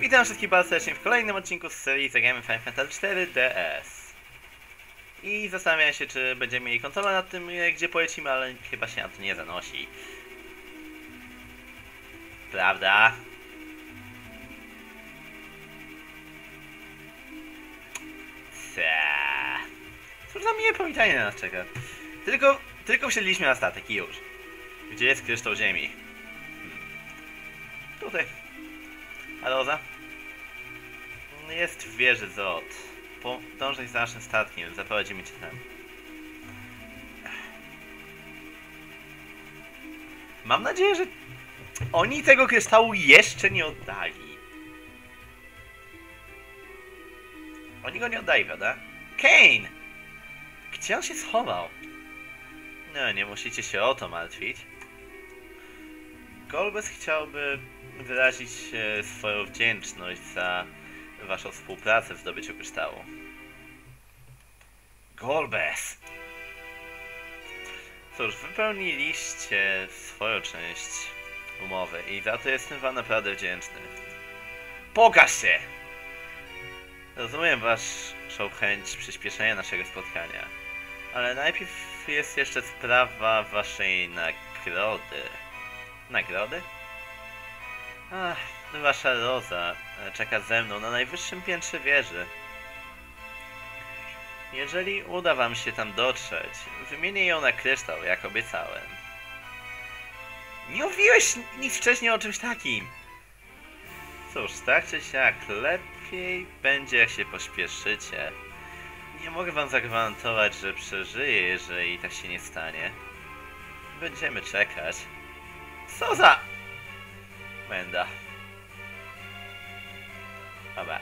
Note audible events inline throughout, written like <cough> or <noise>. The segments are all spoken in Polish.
Witam wszystkich bardzo serdecznie w kolejnym odcinku z serii Zagrajmy Final Fantasy 4 DS. I zastanawiam się, czy będziemy mieli kontrolę nad tym, e, gdzie polecimy, ale chyba się na to nie zanosi. Prawda? Ca. Cóż za miłe powitanie na nas czeka. Tylko, tylko wsiedliśmy na statek i już. Gdzie jest kryształ ziemi? Hmm. Tutaj. A Roza? Jest w wieży Zod. Podążaj za naszym statkiem, zaprowadzimy cię tam. Mam nadzieję, że oni tego kryształu jeszcze nie oddali. Oni go nie oddali, prawda? Kane! Gdzie on się schował? No, nie musicie się o to martwić. Golbez chciałby wyrazić e, swoją wdzięczność za waszą współpracę w zdobyciu kryształu. Golbez! Cóż, wypełniliście swoją część umowy i za to jestem wam naprawdę wdzięczny. Pokaż się! Rozumiem waszą chęć przyspieszenia naszego spotkania, ale najpierw jest jeszcze sprawa waszej nagrody. Nagrody? Ach, wasza Roza e, czeka ze mną na najwyższym piętrze wieży. Jeżeli uda wam się tam dotrzeć, wymienię ją na kryształ, jak obiecałem. Nie mówiłeś nic wcześniej o czymś takim. Cóż, tak czy siak, lepiej będzie jak się pośpieszycie. Nie mogę wam zagwarantować, że przeżyję, jeżeli tak się nie stanie. Będziemy czekać. Co za... Menda. Dobra.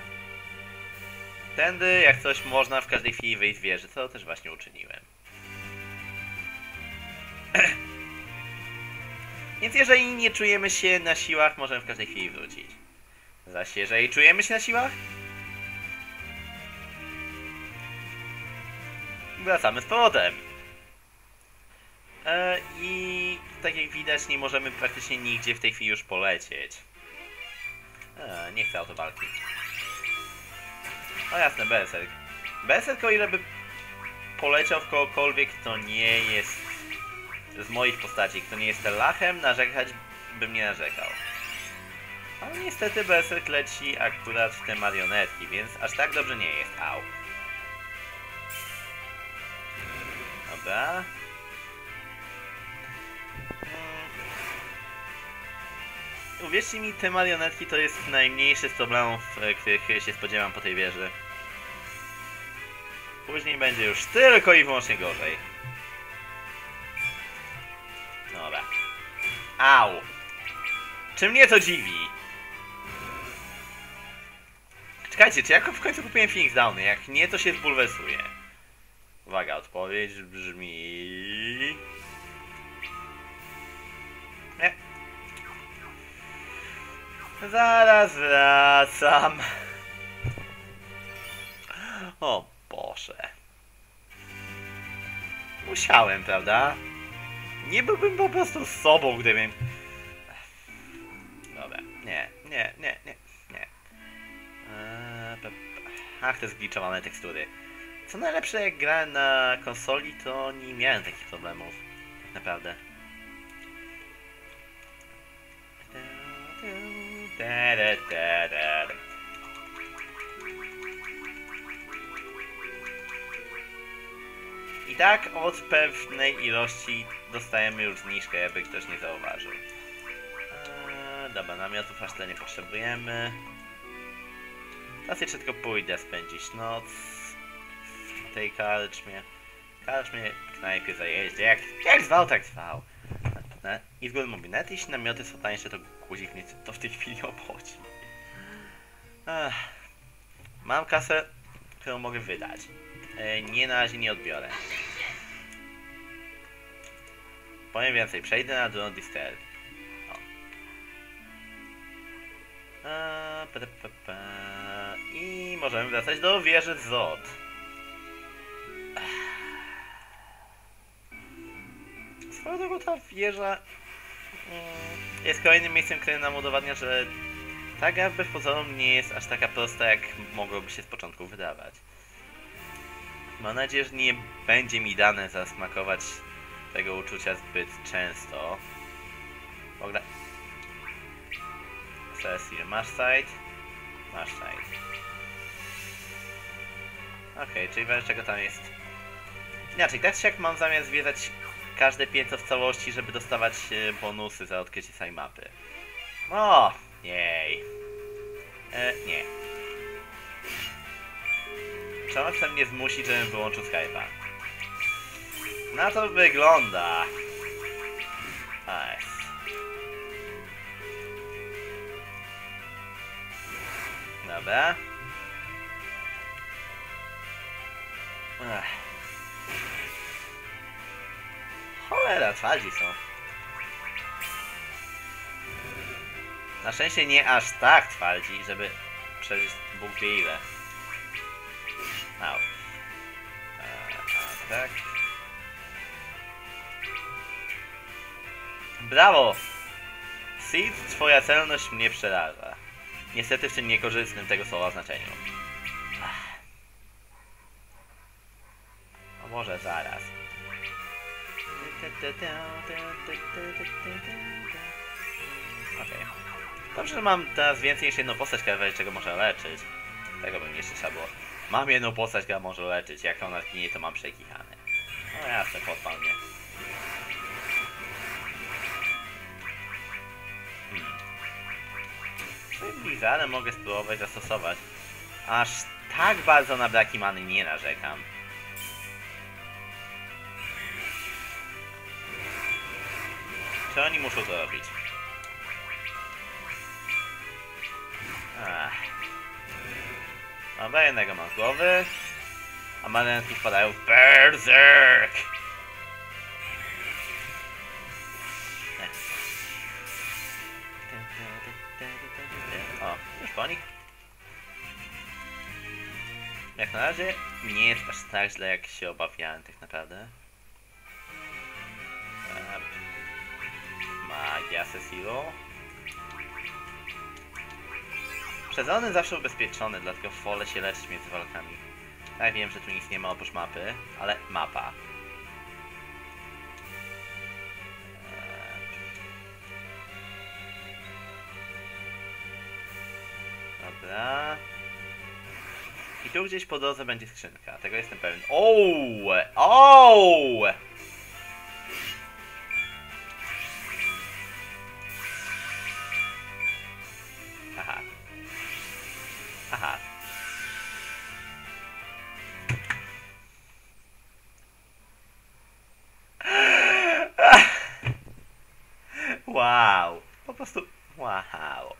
Tędy, jak coś, można w każdej chwili wyjść z wieży, co też właśnie uczyniłem. <clears throat> Więc jeżeli nie czujemy się na siłach, możemy w każdej chwili wrócić. Zaś jeżeli czujemy się na siłach, wracamy z powrotem. E, I tak jak widać, nie możemy praktycznie nigdzie w tej chwili już polecieć. A, nie chcę autobalki. O jasne, Berserk. Berserk o ile by poleciał w kogokolwiek, to nie jest z moich postaci, kto nie jest lachem, narzekać bym nie narzekał. Ale niestety Berserk leci akurat w te marionetki, więc aż tak dobrze nie jest. Au. Dobra. Uwierzcie mi, te marionetki to jest najmniejszy z problemów, e, których się spodziewam po tej wieży. Później będzie już tylko i wyłącznie gorzej. Dobra. Au! Czy mnie to dziwi? Czekajcie, czy ja w końcu kupiłem Phoenix Downy? Jak nie, to się zbulwersuje. Uwaga, odpowiedź Zaraz wracam. O Boże. Musiałem, prawda? Nie byłbym po prostu z sobą, gdybym... Dobra, nie, nie, nie, nie, nie. Eee, Ach, te zgliczowane tekstury. Co najlepsze, jak grałem na konsoli, to nie miałem takich problemów. Tak naprawdę. Ta-da-da-da. I tak od pewnej ilości dostajemy już zniżkę, jakby ktoś nie zauważył. Eee, dobra, namiotów aż tyle nie potrzebujemy. Teraz jeszcze tylko pójdę spędzić noc w tej karczmie. Karczmie, knajpie, zajeździe, jak, jak zwał, tak zwał. Ne? I w nawet jeśli namioty są tańsze, to guzik mnie to w tej chwili obchodzi. Ech. Mam kasę, którą mogę wydać. E, nie na razie nie odbiorę. Powiem więcej, przejdę na drugą Dister. O. A, pa, pa, pa. I możemy wracać do wieży Zod. Swoją drogą ta wieża mm, jest kolejnym miejscem, które nam udowadnia, że Ta gra wbrew pozorom nie jest aż taka prosta, jak mogłoby się z początku wydawać. Mam nadzieję, że nie będzie mi dane zasmakować tego uczucia zbyt często. Ogóle... Cecil, masz site? Masz site. Okej, czyli wiesz czego tam jest. Inaczej, tak czy jak mam zamiar zwiedzać każde piętro w całości, żeby dostawać e, bonusy za odkrycie tej mapy. O, jej. E, nie. Czemu chce mnie zmusić, żebym wyłączył Skype'a? Na to wygląda. Nice. Dobra. Ech. Cholera, twardzi są. Na szczęście nie aż tak twardzi, żeby przeżyć Bóg wie ile. Au. E, a, tak. Brawo! Seed, twoja celność mnie przeraża. Niestety w tym niekorzystnym tego słowa znaczeniu. Ach. A może zaraz. Okej. Dobrze, że mam teraz więcej niż jedną postać, która czego może leczyć. Tego bym jeszcze trzeba było. Mam jedną postać, która może leczyć. Jak ona ginie, to mam przekichane. No jasne, podpal mnie. Hmm. Blizzardem mogę spróbować zastosować. Aż tak bardzo na braki many nie narzekam. Muszą to robić? Ach. Dobra, jednego mam z głowy. A manetki wpadają w Berserk! O, już po. Jak na razie nie jest aż tak źle, jak się obawiałem tak naprawdę. Eee, Magia Cecilo. Przedzony zawsze ubezpieczony, dlatego wolę się leczyć między walkami. Ja wiem, że tu nic nie ma oprócz mapy, ale mapa. Eee, Dobra. I tu gdzieś po drodze będzie skrzynka, tego jestem pewien. Ooo! Ooo! Wow. Po prostu wow.